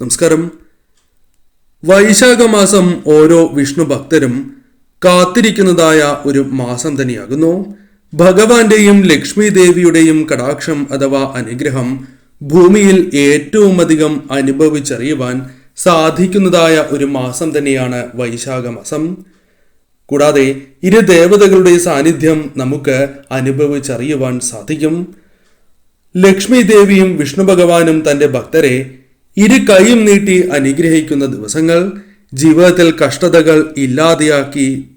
നമസ്കാരം. വൈശാഖമാസം ഓരോ വിഷ്ണു ഭക്തരും കാത്തിരിക്കുന്നതായ ഒരു മാസം തന്നെയാകുന്നു. ഭഗവാന്റെയും ലക്ഷ്മി ദേവിയുടെയും കടാക്ഷം അഥവാ അനുഗ്രഹം ഭൂമിയിൽ ഏറ്റവും അധികം അനുഭവിച്ചറിയുവാൻ സാധിക്കുന്നതായ ഒരു മാസം തന്നെയാണ് വൈശാഖമാസം. കൂടാതെ ഇരു ദേവതകളുടെ സാന്നിധ്യം നമുക്ക് അനുഭവിച്ചറിയുവാൻ സാധിക്കും. ലക്ഷ്മി ദേവിയും വിഷ്ണു ഭഗവാനും തന്റെ ഭക്തരെ ഇരു കൈയും നീട്ടി അനുഗ്രഹിക്കുന്ന ദിവസങ്ങൾ ജീവിതത്തിൽ കഷ്ടതകൾ ഇല്ലാതെയാക്കി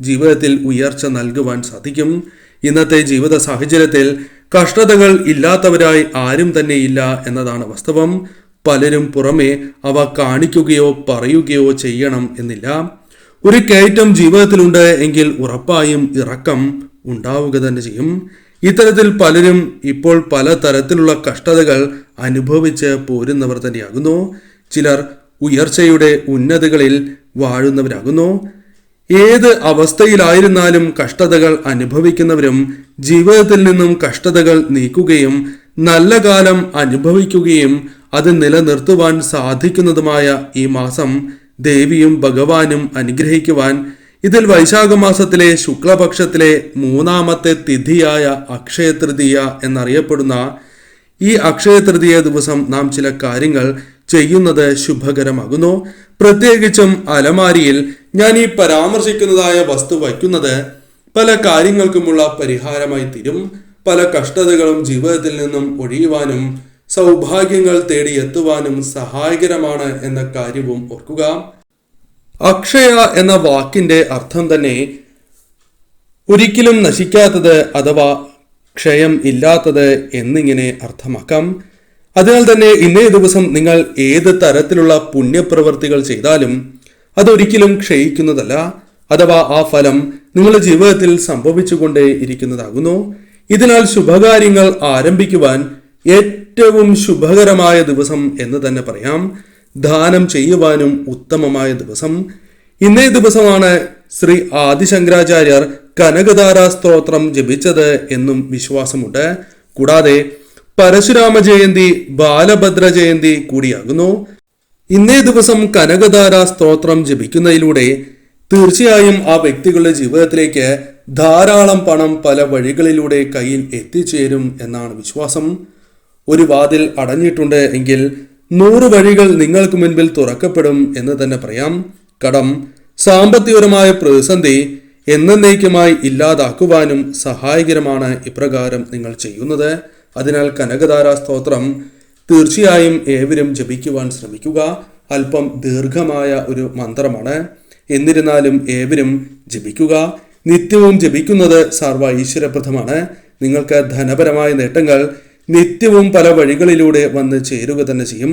ജീവിതത്തിൽ ഉയർച്ച നൽകുവാൻ സാധിക്കും. ഇന്നത്തെ ജീവിത സാഹചര്യത്തിൽ കഷ്ടതകൾ ഇല്ലാത്തവരായി ആരും തന്നെ ഇല്ല എന്നതാണ് വാസ്തവം. പലരും പുറമെ അവ കാണിക്കുകയോ പറയുകയോ ചെയ്യണം എന്നില്ല. ഒരു കയറ്റം ജീവിതത്തിലുണ്ട് എങ്കിൽ ഉറപ്പായും ഇറക്കം ഉണ്ടാവുക തന്നെ ചെയ്യും. ഇത്തരത്തിൽ പലരും ഇപ്പോൾ പല തരത്തിലുള്ള കഷ്ടതകൾ അനുഭവിച്ച് പോരുന്നവർ തന്നെയാകുന്നു. ചിലർ ഉയർച്ചയുടെ ഉന്നതകളിൽ വാഴുന്നവരാകുന്നു. ഏത് അവസ്ഥയിലായിരുന്നാലും കഷ്ടതകൾ അനുഭവിക്കുന്നവരും ജീവിതത്തിൽ നിന്നും കഷ്ടതകൾ നീക്കുകയും നല്ല കാലം അനുഭവിക്കുകയും അത് നിലനിർത്തുവാൻ സാധിക്കുന്നതുമായ ഈ മാസം ദേവിയും ഭഗവാനും അനുഗ്രഹിക്കുവാൻ ഇതിൽ വൈശാഖ മാസത്തിലെ ശുക്ലപക്ഷത്തിലെ മൂന്നാമത്തെ തിഥിയായ അക്ഷയ തൃതീയ എന്നറിയപ്പെടുന്ന ഈ അക്ഷയ തൃതീയ ദിവസം നാം ചില കാര്യങ്ങൾ ചെയ്യുന്നത് ശുഭകരമാകുന്നു. പ്രത്യേകിച്ചും അലമാരിയിൽ ഞാൻ ഈ പരാമർശിക്കുന്നതായ വസ്തു വയ്ക്കുന്നത് പല കാര്യങ്ങൾക്കുമുള്ള പരിഹാരമായി തീരും. പല കഷ്ടതകളും ജീവിതത്തിൽ നിന്നും ഒഴിയുവാനും സൗഭാഗ്യങ്ങൾ തേടി എത്തുവാനും സഹായകരമാണ് എന്ന കാര്യവും ഓർക്കുക. അക്ഷയ എന്ന വാക്കിന്റെ അർത്ഥം തന്നെ ഒരിക്കലും നശിക്കാത്തത് അഥവാ ക്ഷയം ഇല്ലാത്തത് എന്നിങ്ങനെ അർത്ഥമാക്കാം. അതിനാൽ തന്നെ ഇന്നേ ദിവസം നിങ്ങൾ ഏത് തരത്തിലുള്ള പുണ്യപ്രവർത്തികൾ ചെയ്താലും അതൊരിക്കലും ക്ഷയിക്കുന്നതല്ല. അഥവാ ആ ഫലം നിങ്ങളുടെ ജീവിതത്തിൽ സംഭവിച്ചുകൊണ്ടേ ഇരിക്കുന്നതാകുന്നു. ഇതിനാൽ ശുഭകാര്യങ്ങൾ ആരംഭിക്കുവാൻ ഏറ്റവും ശുഭകരമായ ദിവസം എന്ന് തന്നെ പറയാം. ദാനം ചെയ്യുവാനും ഉത്തമമായ ദിവസം. ഇന്നേ ദിവസമാണ് ശ്രീ ആദിശങ്കരാചാര്യർ കനകധാര സ്തോത്രം ജപിച്ചത് എന്നും വിശ്വാസമുണ്ട്. കൂടാതെ പരശുരാമ ജയന്തി ബാലഭദ്ര ജയന്തി കൂടിയാകുന്നു. ഇന്നേ ദിവസം കനകധാര സ്തോത്രം ജപിക്കുന്നതിലൂടെ തീർച്ചയായും ആ വ്യക്തികളുടെ ജീവിതത്തിലേക്ക് ധാരാളം പണം പല വഴികളിലൂടെ കയ്യിൽ എത്തിച്ചേരും എന്നാണ് വിശ്വാസം. ഒരു വാതിൽ അടഞ്ഞിട്ടുണ്ട് എങ്കിൽ നൂറ് വഴികൾ നിങ്ങൾക്ക് മുൻപിൽ തുറക്കപ്പെടും എന്ന് തന്നെ പറയാം. കടം സാമ്പത്തികപരമായ പ്രതിസന്ധി എന്നേക്കുമായി ഇല്ലാതാക്കുവാനും സഹായകരമാണ് ഇപ്രകാരം നിങ്ങൾ ചെയ്യുന്നത്. അതിനാൽ കനകധാര സ്തോത്രം തീർച്ചയായും ഏവരും ജപിക്കുവാൻ ശ്രമിക്കുക. അല്പം ദീർഘമായ ഒരു മന്ത്രമാണ്. എന്നിരുന്നാലും ഏവരും ജപിക്കുക. നിത്യവും ജപിക്കുന്നത് സർവ ഈശ്വരപ്രദമാണ്. നിങ്ങൾക്ക് ധനപരമായ നേട്ടങ്ങൾ നിത്യവും പല വഴികളിലൂടെ വന്ന് ചേരുക തന്നെ ചെയ്യും.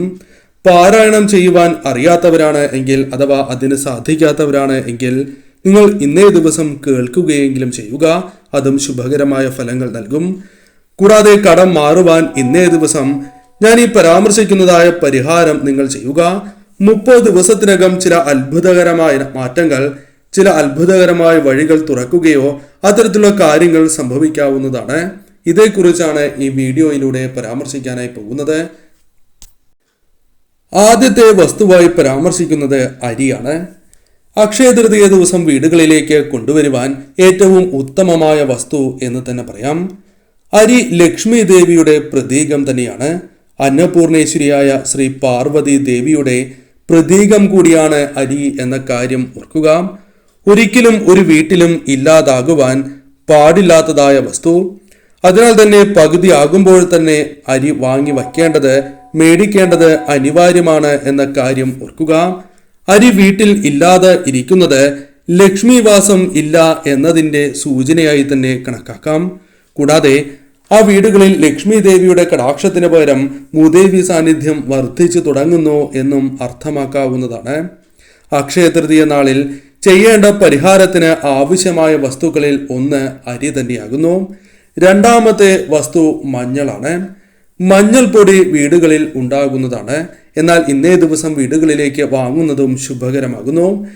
പാരായണം ചെയ്യുവാൻ അറിയാത്തവരാണ് എങ്കിൽ അഥവാ അതിന് സാധിക്കാത്തവരാണ് എങ്കിൽ നിങ്ങൾ ഇന്നേ ദിവസം കേൾക്കുകയെങ്കിലും ചെയ്യുക. അതും ശുഭകരമായ ഫലങ്ങൾ നൽകും. കൂടാതെ കടം മാറുവാൻ ഇന്നേ ദിവസം ഞാൻ ഈ പരാമർശിക്കുന്നതായ പരിഹാരം നിങ്ങൾ ചെയ്യുക. മുപ്പത് ദിവസത്തിനകം ചില അത്ഭുതകരമായ മാറ്റങ്ങൾ ചില അത്ഭുതകരമായ വഴികൾ തുറക്കുകയോ അത്തരത്തിലുള്ള കാര്യങ്ങൾ സംഭവിക്കാവുന്നതാണ്. ഇതേക്കുറിച്ചാണ് ഈ വീഡിയോയിലൂടെ പരാമർശിക്കാനായി പോകുന്നത്. ആദ്യത്തെ വസ്തുവായി പരാമർശിക്കുന്നത് അരിയാണ്. അക്ഷയ തൃതീയ ദിവസം വീടുകളിലേക്ക് കൊണ്ടുവരുവാൻ ഏറ്റവും ഉത്തമമായ വസ്തു എന്ന് തന്നെ പറയാം. അരി ലക്ഷ്മി ദേവിയുടെ പ്രതീകം തന്നെയാണ്. അന്നപൂർണേശ്വരിയായ ശ്രീ പാർവതി ദേവിയുടെ പ്രതീകം കൂടിയാണ് അരി എന്ന കാര്യം ഓർക്കുക. ഒരിക്കലും ഒരു വീട്ടിലും ഇല്ലാതാകുവാൻ പാടില്ലാത്തതായ വസ്തു. അതിനാൽ തന്നെ പകുതി ആകുമ്പോൾ തന്നെ അരി വാങ്ങി വയ്ക്കേണ്ടത് മേടിക്കേണ്ടത് അനിവാര്യമാണ് എന്ന കാര്യം ഓർക്കുക. അരി വീട്ടിൽ ഇല്ലാതെ ഇരിക്കുന്നത് ലക്ഷ്മിവാസം ഇല്ല എന്നതിന്റെ സൂചനയായി തന്നെ കണക്കാക്കാം. കൂടാതെ ആ വീടുകളിൽ ലക്ഷ്മി ദേവിയുടെ കടാക്ഷത്തിന് പകരം മുദേവി സാന്നിധ്യം വർദ്ധിച്ചു തുടങ്ങുന്നു എന്നും അർത്ഥമാക്കാവുന്നതാണ്. അക്ഷയ തൃതീയ നാളിൽ ചെയ്യേണ്ട പരിഹാരത്തിന് ആവശ്യമായ വസ്തുക്കളിൽ ഒന്ന് അരി തന്നെയാകുന്നു. രണ്ടാമത്തെ വസ്തു മഞ്ഞളാണ്. മഞ്ഞൾപ്പൊടി വീടുകളിൽ ഉണ്ടാകുന്നതാണ്. എന്നാൽ ഇന്നേ ദിവസം വീടുകളിലേക്ക് വാങ്ങുന്നതും ശുഭകരമാകുന്നു.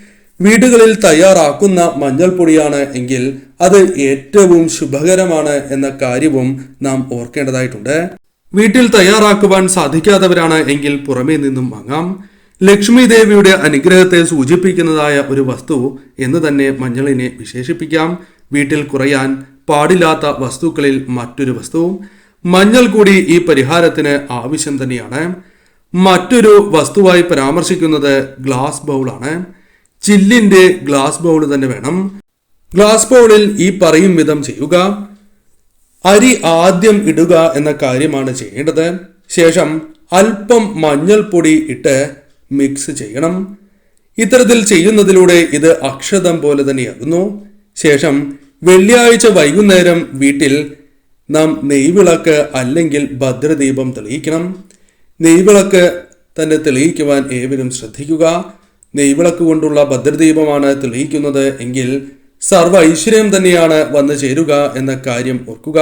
വീടുകളിൽ തയ്യാറാക്കുന്ന മഞ്ഞൾപ്പൊടിയാണ് എങ്കിൽ അത് ഏറ്റവും ശുഭകരമാണ് എന്ന കാര്യവും നാം ഓർക്കേണ്ടതായിട്ടുണ്ട്. വീട്ടിൽ തയ്യാറാക്കുവാൻ സാധിക്കാത്തവരാണ് എങ്കിൽ പുറമേ നിന്നും വാങ്ങാം. ലക്ഷ്മി ദേവിയുടെ അനുഗ്രഹത്തെ സൂചിപ്പിക്കുന്നതായ ഒരു വസ്തു എന്ന് തന്നെ മഞ്ഞളിനെ വിശേഷിപ്പിക്കാം. വീട്ടിൽ കുറയാൻ പാടില്ലാത്ത വസ്തുക്കളിൽ മറ്റൊരു വസ്തുവും മഞ്ഞൾ കൂടി ഈ പരിഹാരത്തിന് ആവശ്യം തന്നെയാണ്. മറ്റൊരു വസ്തുവായി പരാമർശിക്കുന്നത് ഗ്ലാസ് ബൗളാണ്. ചില്ലിന്റെ ഗ്ലാസ് ബൗൾ തന്നെ വേണം. ഗ്ലാസ് ബൗളിൽ ഈ പറയും വിധം ചെയ്യുക. അരി ആദ്യം ഇടുക എന്ന കാര്യമാണ് ചെയ്യേണ്ടത്. ശേഷം അല്പം മഞ്ഞൾപ്പൊടി ഇട്ട് മിക്സ് ചെയ്യണം. ഇത്തരത്തിൽ ചെയ്യുന്നതിലൂടെ ഇത് അക്ഷതം പോലെ തന്നെയാകുന്നു. ശേഷം വെള്ളിയാഴ്ച വൈകുന്നേരം വീട്ടിൽ നാം നെയ്വിളക്ക് അല്ലെങ്കിൽ ഭദ്രദീപം തെളിയിക്കണം. നെയ്വിളക്ക് തന്നെ തെളിയിക്കുവാൻ ഏവരും ശ്രദ്ധിക്കുക. നെയ്വിളക്ക് കൊണ്ടുള്ള ഭദ്രദീപമാണ് തെളിയിക്കുന്നത് എങ്കിൽ സർവ ഐശ്വര്യം തന്നെയാണ് വന്നു ചേരുക എന്ന കാര്യം ഓർക്കുക.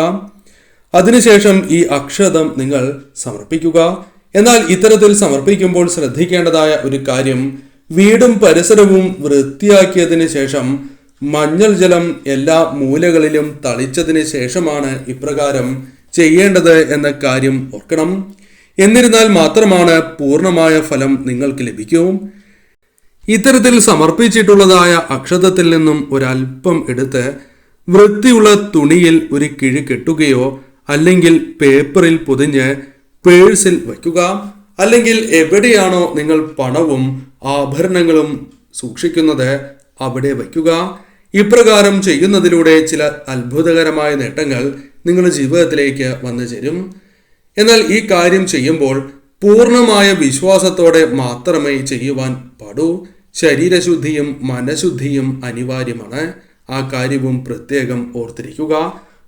അതിനുശേഷം ഈ അക്ഷതം നിങ്ങൾ സമർപ്പിക്കുക. എന്നാൽ ഇത്തരത്തിൽ സമർപ്പിക്കുമ്പോൾ ശ്രദ്ധിക്കേണ്ടതായ ഒരു കാര്യം വീടും പരിസരവും വൃത്തിയാക്കിയതിന് ശേഷം മഞ്ഞൾ ജലം എല്ലാ മൂലകളിലും തളിച്ചതിന് ശേഷമാണ് ഇപ്രകാരം ചെയ്യേണ്ടത് എന്ന കാര്യം ഓർക്കണം. എന്നിരുന്നാൽ മാത്രമാണ് പൂർണമായ ഫലം നിങ്ങൾക്ക് ലഭിക്കൂ. ഇത്തരത്തിൽ സമർപ്പിച്ചിട്ടുള്ളതായ അക്ഷതത്തിൽ നിന്നും ഒരൽപ്പം എടുത്ത് വൃത്തിയുള്ള തുണിയിൽ ഒരു കിഴി കെട്ടുകയോ അല്ലെങ്കിൽ പേപ്പറിൽ പൊതിഞ്ഞ് പേഴ്സിൽ വയ്ക്കുക. അല്ലെങ്കിൽ എവിടെയാണോ നിങ്ങൾ പണവും ആഭരണങ്ങളും സൂക്ഷിക്കുന്നത് അവിടെ വയ്ക്കുക. ഇപ്രകാരം ചെയ്യുന്നതിലൂടെ ചില അത്ഭുതകരമായ നേട്ടങ്ങൾ നിങ്ങളുടെ ജീവിതത്തിലേക്ക് വന്നു ചേരും. എന്നാൽ ഈ കാര്യം ചെയ്യുമ്പോൾ പൂർണമായ വിശ്വാസത്തോടെ മാത്രമേ ചെയ്യുവാൻ പാടൂ. ശരീരശുദ്ധിയും മനഃശുദ്ധിയും അനിവാര്യമാണ്. ആ കാര്യവും പ്രത്യേകം ഓർത്തിരിക്കുക.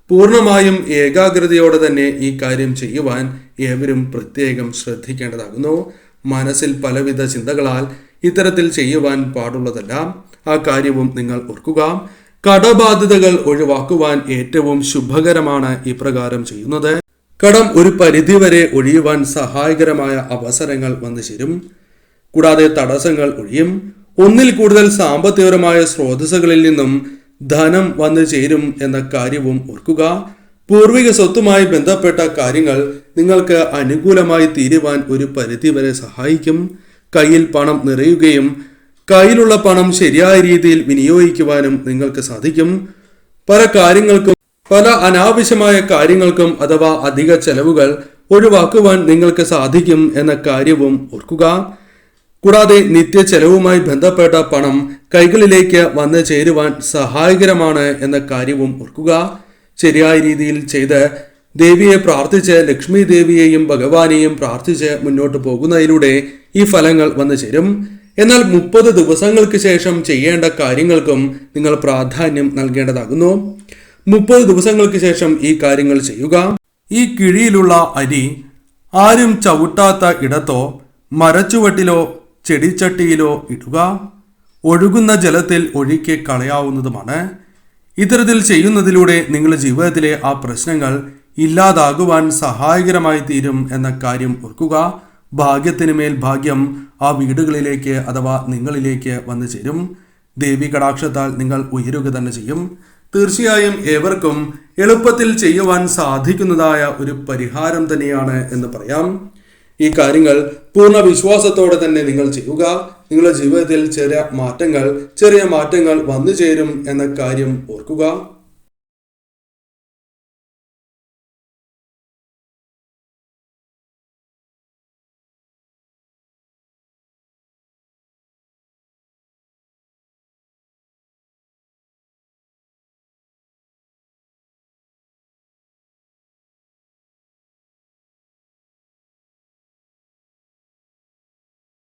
പൂർണമായും ഏകാഗ്രതയോടെ തന്നെ ഈ കാര്യം ചെയ്യുവാൻ ഏവരും പ്രത്യേകം ശ്രദ്ധിക്കേണ്ടതാകുന്നു. മനസ്സിൽ പലവിധ ചിന്തകളാൽ ഇത്തരത്തിൽ ചെയ്യുവാൻ പാടുള്ളതല്ല. ആ കാര്യവും നിങ്ങൾ ഓർക്കുക. കടബാധ്യതകൾ ഒഴിവാക്കുവാൻ ഏറ്റവും ശുഭകരമാണ് ഇപ്രകാരം ചെയ്യുന്നത്. കടം ഒരു പരിധിവരെ ഒഴിയുവാൻ സഹായകരമായ അവസരങ്ങൾ വന്നു ചേരും. കൂടാതെ തടസ്സങ്ങൾ ഒഴിയും. ഒന്നിൽ കൂടുതൽ സാമ്പത്തികപരമായ സ്രോതസ്സുകളിൽ നിന്നും ധനം വന്നു ചേരും എന്ന കാര്യവും ഓർക്കുക. പൂർവിക സ്വത്തുമായി ബന്ധപ്പെട്ട കാര്യങ്ങൾ നിങ്ങൾക്ക് അനുകൂലമായി തീരുവാൻ ഒരു പരിധിവരെ സഹായിക്കും. കയ്യിൽ പണം നിറയുകയും കയ്യിലുള്ള പണം ശരിയായ രീതിയിൽ വിനിയോഗിക്കുവാനും നിങ്ങൾക്ക് സാധിക്കും. പല കാര്യങ്ങൾക്കും പല അനാവശ്യമായ കാര്യങ്ങൾക്കും അഥവാ അധിക ചെലവുകൾ ഒഴിവാക്കുവാൻ നിങ്ങൾക്ക് സാധിക്കും എന്ന കാര്യവും ഓർക്കുക. കൂടാതെ നിത്യ ചെലവുമായി ബന്ധപ്പെട്ട പണം കൈകളിലേക്ക് വന്നു ചേരുവാൻ സഹായകരമാണ് എന്ന കാര്യവും ഓർക്കുക. ശരിയായ രീതിയിൽ ചെയ്ത് ദേവിയെ പ്രാർത്ഥിച്ച് ലക്ഷ്മി ദേവിയെയും ഭഗവാനെയും പ്രാർത്ഥിച്ച് മുന്നോട്ട് പോകുന്നതിലൂടെ ഈ ഫലങ്ങൾ വന്നു ചേരും. എന്നാൽ മുപ്പത് ദിവസങ്ങൾക്ക് ശേഷം ചെയ്യേണ്ട കാര്യങ്ങൾക്കും നിങ്ങൾ പ്രാധാന്യം നൽകേണ്ടതാകുന്നു. മുപ്പത് ദിവസങ്ങൾക്ക് ശേഷം ഈ കാര്യങ്ങൾ ചെയ്യുക. ഈ കിഴിയിലുള്ള അരി ആരും ചവിട്ടാത്ത ഇടത്തോ മരച്ചുവട്ടിലോ ചെടിച്ചട്ടിയിലോ ഇടുക. ഒഴുകുന്ന ജലത്തിൽ ഒഴുക്കി കളയാവുന്നതുമാണ്. ഇത്തരത്തിൽ ചെയ്യുന്നതിലൂടെ നിങ്ങളുടെ ജീവിതത്തിലെ ആ പ്രശ്നങ്ങൾ ഇല്ലാതാകുവാൻ സഹായകരമായി തീരും എന്ന കാര്യം ഓർക്കുക. ഭാഗ്യത്തിന് മേൽ ഭാഗ്യം ആ വീടുകളിലേക്ക് അഥവാ നിങ്ങളിലേക്ക് വന്നു ചേരും. ദേവി കടാക്ഷത്താൽ നിങ്ങൾ ഉയരുക തന്നെ ചെയ്യും. തീർച്ചയായും ഏവർക്കും എളുപ്പത്തിൽ ചെയ്യുവാൻ സാധിക്കുന്നതായ ഒരു പരിഹാരം തന്നെയാണ് എന്ന് പറയാം. ഈ കാര്യങ്ങൾ പൂർണ വിശ്വാസത്തോടെ തന്നെ നിങ്ങൾ ചെയ്യുക. നിങ്ങളുടെ ജീവിതത്തിൽ ചെറിയ മാറ്റങ്ങൾ ചെറിയ മാറ്റങ്ങൾ വന്നു ചേരും എന്ന കാര്യം ഓർക്കുക.